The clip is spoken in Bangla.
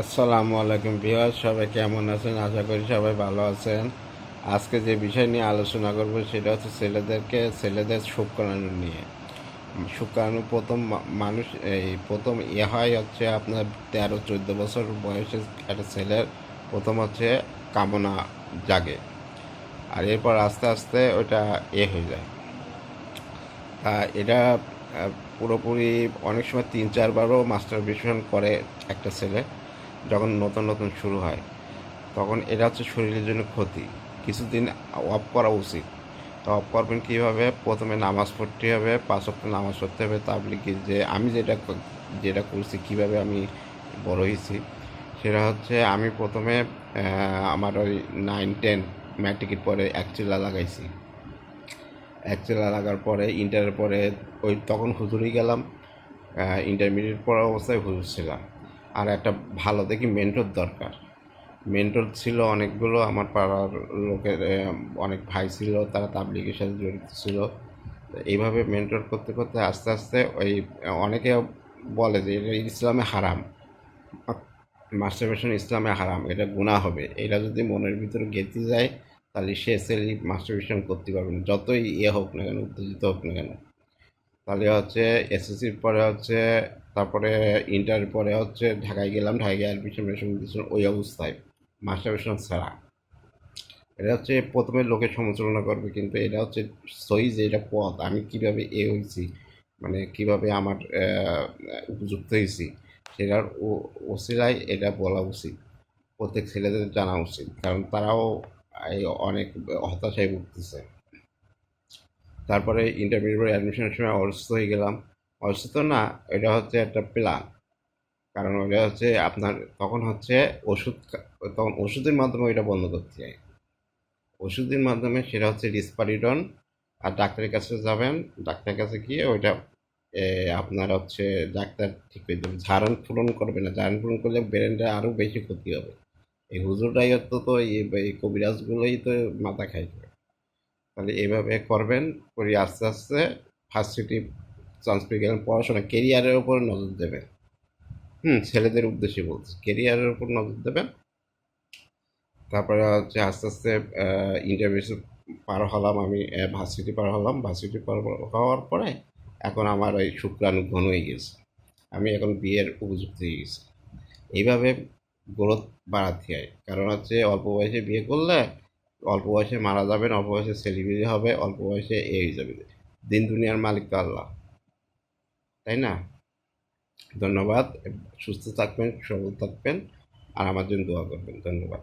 আসসালামু আলাইকুম ভিউয়ার সবাই কেমন আছেন? আশা করি সবাই ভালো আছেন। আজকে যে বিষয় নিয়ে আলোচনা করব সেটা হচ্ছে ছেলেদেরকে, ছেলেদের করানো নিয়ে। করানো প্রথম মানুষ, এই প্রথম ইয়ে হয় হচ্ছে আপনার তেরো, চোদ্দ বছর বয়সে একটা ছেলের প্রথম হচ্ছে কামনা জাগে। আর এরপর আস্তে আস্তে ওটা এ হয়ে যায়। তা এটা পুরোপুরি অনেক সময় তিন, চারবারও মাস্টারবেশন করে একটা ছেলে। যখন নতুন নতুন শুরু হয়, তখন এটা হচ্ছে শরীরের জন্য ক্ষতি। কিছুদিন অফ করা উচিত। তো অফ করবেন কীভাবে? প্রথমে নামাজ পড়তে হবে, পাঁচ ওয়াক্ত নামাজ পড়তে হবে তাবলিগি যে আমি যেটা যেটা করছি, কীভাবে আমি বড় হয়েছি, সেটা হচ্ছে আমি প্রথমে আমার ওই নাইন টেন ম্যাট্রিকের পরে এক চিল্লা লাগাইছি। এক চিল্লা লাগার পরে ইন্টারের পরে ওই তখন হুজুরই গেলাম ইন্টারমিডিয়েট পড়া অবস্থায় হুজুর ছিলাম। আর একটা ভালো দেখি মেন্টর দরকার। মেন্টর ছিল অনেকগুলো আমার পাড়ার লোকের অনেক ভাই ছিল, তারা তাবলিগের সাথে জড়িত ছিল। এইভাবে মেন্টর করতে করতে আস্তে আস্তে ওই, অনেকে বলে যে এটা ইসলামে হারাম। মাস্টারবেশন ইসলামে হারাম, এটা গুণা হবে। এটা যদি মনের ভিতরে গেঁথে যায়, তাহলে সে সেলি মাস্টারবেশন করতে পারবে না। যতই ইয়ে হোক না কেন, উত্তেজিত হোক না কেন। তাহলে হচ্ছে এসএসসির পরে হচ্ছে তারপরে ইন্টার পরে হচ্ছে ঢাকায় গেলাম, ঢাকায় অ্যাডমিশন দিয়েছিলাম ওই অবস্থায় মাস্টারবেশন ছাড়া। এটা হচ্ছে প্রথমে লোকে সমালোচনা করবে, কিন্তু এটা হচ্ছে সই যে এটা পথ, আমি কীভাবে এ হয়েছি মানে কীভাবে আমার উপযুক্ত হয়েছি সেটার ও- ওসিলায় এটা বলা উচিত, প্রত্যেক ছেলেদের জানা উচিত, কারণ তারাও এই অনেক হতাশায় ভুগতেছে। তারপরে ইন্টারমিডিয়েট অ্যাডমিশনের সময় অসুস্থ হয়ে গেলাম। অসুস্থ না এটা হচ্ছে একটা প্ল্যান কারণ ওটা হচ্ছে আপনার তখন হচ্ছে ওষুধ তখন ওষুধের মাধ্যমে ওইটা বন্ধ করতে হয় ওষুধের মাধ্যমে সেটা হচ্ছে রিসপারিডন আর ডাক্তারের কাছে যাবেন, ডাক্তারের কাছে গিয়ে ওইটা আপনার হচ্ছে ডাক্তার ঠিক করে দেবে ঝাড়ন পূরণ করবে না। ঝাড়ন পূরণ করলে ব্রেনটা আরও বেশি ক্ষতি হবে। এই হুজুরটাই তো তো এই কবিরাজগুলোই তো মাথা খাইবে তাহলে এইভাবে করবেন, করি আস্তে আস্তে ফার্স্ট সিটি চান্স পেয়ে গেলেন পড়াশোনা কেরিয়ারের উপর নজর দেবেন। হুম, ছেলেদের উদ্দেশ্যে বলছি কেরিয়ারের উপর নজর দেবেন। তারপরে হচ্ছে আস্তে আস্তে ইন্টারভিউ পার হলাম আমি ভার্সিটি পার হলাম। ভার্সিটি পার হওয়ার পরে এখন আমার ওই শুক্রাণু ঘন হয়ে গেছে। আমি এখন বিয়ের উপযুক্ত হয়ে গেছি। এইভাবে গ্রোথ বাড়াতে হয়। কারণ হচ্ছে অল্প বয়সে বিয়ে করলে অল্প বয়সে মারা যাবেন, অল্প বয়সে সেলিব্রিটি হবে, অল্প বয়সে এ হয়ে যাবে। দিন দুনিয়ার মালিক তো আল্লাহ। তাই না? ধন্যবাদ সুস্থ থাকবেন সবল থাকবেন আর আমার জন্য দোয়া করবেন। ধন্যবাদ।